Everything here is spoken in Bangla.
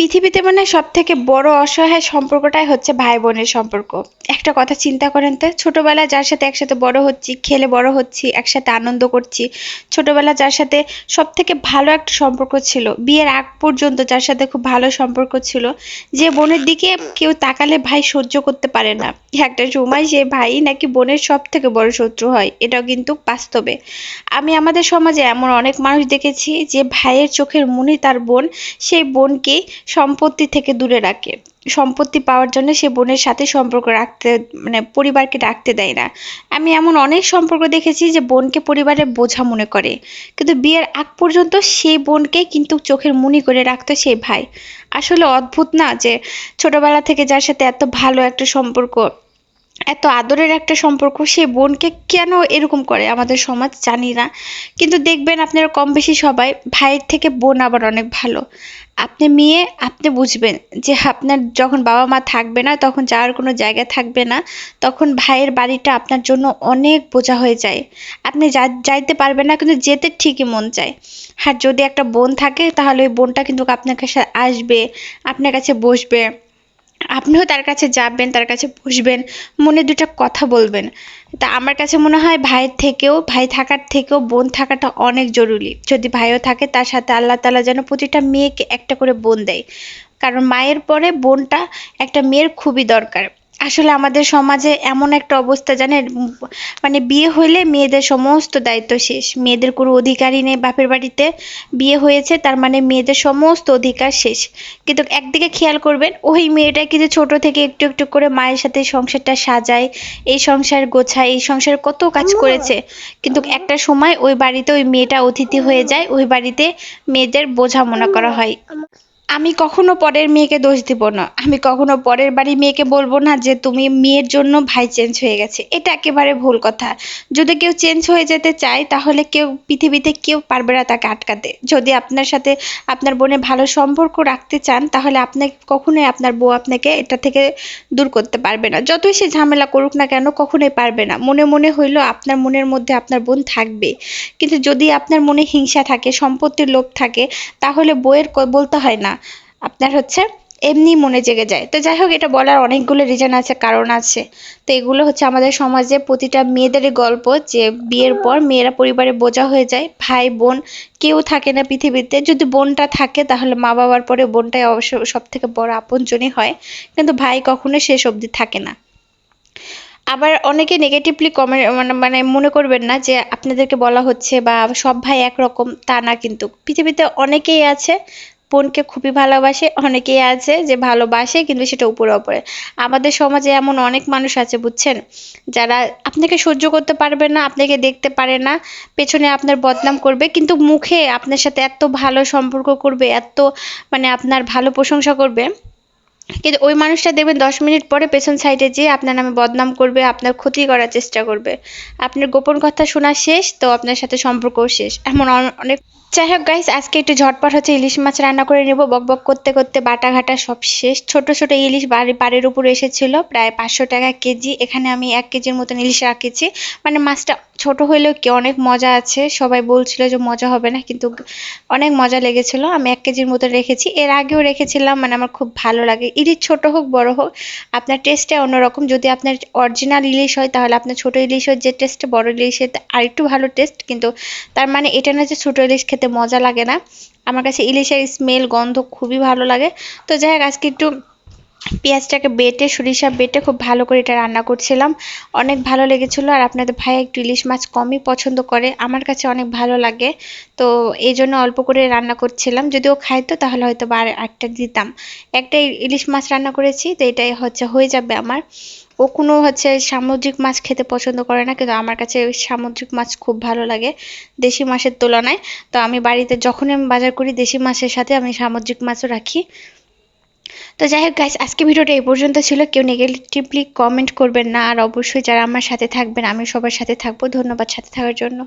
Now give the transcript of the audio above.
পৃথিবীতে মানে সব থেকে বড় অসহায় সম্পর্কটাই হচ্ছে ভাই বোনের সম্পর্ক। একটা কথা চিন্তা করেন তো, ছোটবেলায় যার সাথে একসাথে বড় হচ্ছি, খেলে বড় হচ্ছি, একসাথে আনন্দ করছি ছোটবেলা যার সাথে সব থেকে ভালো একটা সম্পর্ক ছিল, বিয়ের আগ পর্যন্ত যার সাথে খুব ভালো সম্পর্ক ছিল, যে বোনের দিকে কেউ তাকালে ভাই সহ্য করতে পারে না। একটা সময় সে ভাই নাকি বোনের সব থেকে বড় শত্রু হয়, এটাও কিন্তু বাস্তবে। আমি আমাদের সমাজে এমন অনেক মানুষ দেখেছি যে ভাইয়ের চোখের মুনি তার বোন, সেই বোনকে সম্পত্তি থেকে দূরে রাখে। সম্পত্তি পাওয়ার জন্য সে বোনের সাথে সম্পর্ক রাখতে মানে পরিবারকে রাখতে দেয় না। আমি এমন অনেক সম্পর্ক দেখেছি যে বোনকে পরিবারের বোঝা মনে করে। কিন্তু বিয়ের আগ পর্যন্ত সেই বোনকে কিন্তু চোখের মুনি করে রাখতো সেই ভাই। আসলে অদ্ভুত না যে ছোটবেলা থেকে যার সাথে এত ভালো একটা সম্পর্ক এত আদরের একটা সম্পর্ক সে বোনকে কেন এরকম করে আমাদের সমাজ জানি না। কিন্তু দেখবেন আপনারা কম বেশি সবাই ভাইয়ের থেকে বোন আবার অনেক ভালো। আপনি মেয়ে, আপনি বুঝবেন যে আপনার যখন বাবা মা থাকবে না, তখন যাওয়ার কোনো জায়গা থাকবে না, তখন ভাইয়ের বাড়িটা আপনার জন্য অনেক বোঝা হয়ে যায়। আপনি যাইতে পারবেন না, কিন্তু যেতে ঠিকই মন চায়। আর যদি একটা বোন থাকে, তাহলে ওই বোনটা কিন্তু আপনার কাছে আসবে, আপনার কাছে বসবে। আপনিও তার কাছে যাবেন, তার কাছে বসবেন, মনে দুটা কথা বলবেন। তা আমার কাছে মনে হয় ভাইয়ের থেকেও, ভাই থাকার থেকেও, বোন থাকাটা অনেক জরুরি। যদি ভাইও থাকে, তার সাথে আল্লাহ তালা যেন প্রতিটা মেয়েকে একটা করে বোন দেয়। কারণ মায়ের পরে বোনটা একটা মেয়ের খুবই দরকার। আসলে আমাদের সমাজে এমন একটা অবস্থা জানেন? মানে বিয়ে হইলে মেয়েদের সমস্ত দায়িত্ব শেষ। মেয়েদের কোনো অধিকারই নেই বাপের বাড়িতে। বিয়ে হয়েছে তার মানে মেয়েদের সমস্ত অধিকার শেষ। কিন্তু একদিকে খেয়াল করবেন ওই মেয়েটা কিন্তু ছোট থেকে একটু একটু করে মায়ের সাথে সংসারটা সাজায়। এই সংসার গোছায় এই সংসার কত কাজ করেছে। কিন্তু একটা সময় ওই বাড়িতে ওই মেয়েটা অতিথি হয়ে যায় ওই বাড়িতে মেয়েদের বোঝা মনে করা হয়। আমি কখনো পরের মেয়েকে দোষ দিব না। আমি কখনো পরের বাড়ি মেয়েকে বলব না যে তুমি মেয়ের জন্য ভাই চেঞ্জ হয়ে গেছে। এটা একেবারে ভুল কথা। যদি কেউ চেঞ্জ হয়ে যেতে চায়, তাহলে কেউ, পৃথিবীতে কেউ পারবে না তাকে আটকাতে। যদি আপনার সাথে আপনার বোনের ভালো সম্পর্ক রাখতে চান, তাহলে আপনাকে কখনোই আপনার বউ আপনাকে এটা থেকে দূর করতে পারবে না। যতই সে ঝামেলা করুক না কেন, কখনোই পারবে না। মনে মনে হইলেও আপনার মনের মধ্যে আপনার বোন থাকবে। কিন্তু যদি আপনার মনে হিংসা থাকে, সম্পত্তির লোভ থাকে, তাহলে বইয়ের বলতে হয় না। আপনার হচ্ছে এমনি মনে জেগে যায়। তো যাই হোক, এটা বলার অনেকগুলো রিজন আছে, কারণ আছে। তো এগুলো হচ্ছে আমাদের সমাজে প্রতিটা মেয়েদেরই গল্প যে বিয়ের পর মেয়েরা পরিবারে বোঝা হয়ে যায়, ভাই, বোন, কেউ থাকে না পৃথিবীতে। যদি বোনটা থাকে, তাহলে মা বাবার পরে বোনটাই অবশ্য সব থেকে বড় আপনজনই হয়। কিন্তু ভাই কখনো শেষ অবধি থাকে না। আবার অনেকে নেগেটিভলি কমেন্ট মানে মানে মনে করবেন না যে আপনাদেরকে বলা হচ্ছে বা সব ভাই একরকম, তা না কিন্তু। পৃথিবীতে অনেকেই আছে বোনকে খুবই ভালোবাসে, অনেকেই আছে যে ভালোবাসে কিন্তু সেটা উপরে উপরে আমাদের সমাজে এমন অনেক মানুষ আছে, বুঝছেন? যারা আপনাকে সহ্য করতে পারবে না, আপনাকে দেখতে পারে না, পেছনে আপনার বদনাম করবে, কিন্তু মুখে আপনার সাথে এত ভালো সম্পর্ক করবে, এত মানে আপনার ভালো প্রশংসা করবে। কিন্তু ওই মানুষটা দেখবেন দশ মিনিট পরে পেছন সাইডে যেয়ে আপনার নামে বদনাম করবে, আপনার ক্ষতি করার চেষ্টা করবে। আপনার গোপন কথা শোনা শেষ, তো আপনার সাথে সম্পর্কও শেষ। এমন অনেক যাই হোক গাইস আজকে একটু ঝটপট হচ্ছে ইলিশ মাছ রান্না করে নেব। বক বক করতে করতে বাটা ঘাটা সব শেষ। ছোট ছোট ইলিশ বাড়ি বাড়ির উপর এসেছিল, প্রায় পাঁচশো টাকা কেজি। এখানে আমি এক কেজির মতন ইলিশ রাখেছি। মানে মাছটা ছোট হইলেও কি অনেক মজা আছে। সবাই বলছিল যে মজা হবে না, কিন্তু অনেক মজা লেগেছিল। আমি এক কেজির মতো রেখেছি। এর আগেও রেখেছিলাম মানে আমার খুব ভালো লাগে। ইলিশ ছোট হোক, বড় হোক, আপনার টেস্টটা অন্যরকম। যদি আপনার অরিজিনাল ইলিশ হয়, তাহলে আপনার ছোট ইলিশের যে টেস্ট বড় ইলিশ ইলিশের আরেকটু ভালো টেস্ট কিন্তু তার মানে এটা না যে ছোট ইলিশ খেতে মজা লাগে না। আমার কাছে ইলিশের স্মেল গন্ধ খুবই ভালো লাগে। তো যাই হোক, আজকে একটু পেঁয়াজটাকে বেটে, সরিষা বেটে খুব ভালো করে এটা রান্না করছিলাম। অনেক ভালো লেগেছিল আর আপনাদের ভাই একটু ইলিশ মাছ কমই পছন্দ করে। আমার কাছে অনেক ভালো লাগে। তো এই জন্য অল্প করে রান্না করছিলাম। যদি ও খাইতো, তাহলে হয়তো বা একটা দিতাম। একটা ইলিশ মাছ রান্না করেছি, তো এটাই হচ্ছে, হয়ে যাবে আমার। ও কোনো হচ্ছে সামুদ্রিক মাছ খেতে পছন্দ করে না, কিন্তু আমার কাছে সামুদ্রিক মাছ খুব ভালো লাগে দেশি মাছের তুলনায়। তো আমি বাড়িতে যখনই আমি বাজার করি, দেশি মাছের সাথে আমি সামুদ্রিক মাছও রাখি। তো যাই হোক গাইস আজকে ভিডিওটা এই পর্যন্ত ছিল। কেউ নেগেটিভলি কমেন্ট করবেন না, আর অবশ্যই যারা আমার সাথে থাকবেন আমি সবার সাথে থাকব। ধন্যবাদ সাথে থাকার জন্য।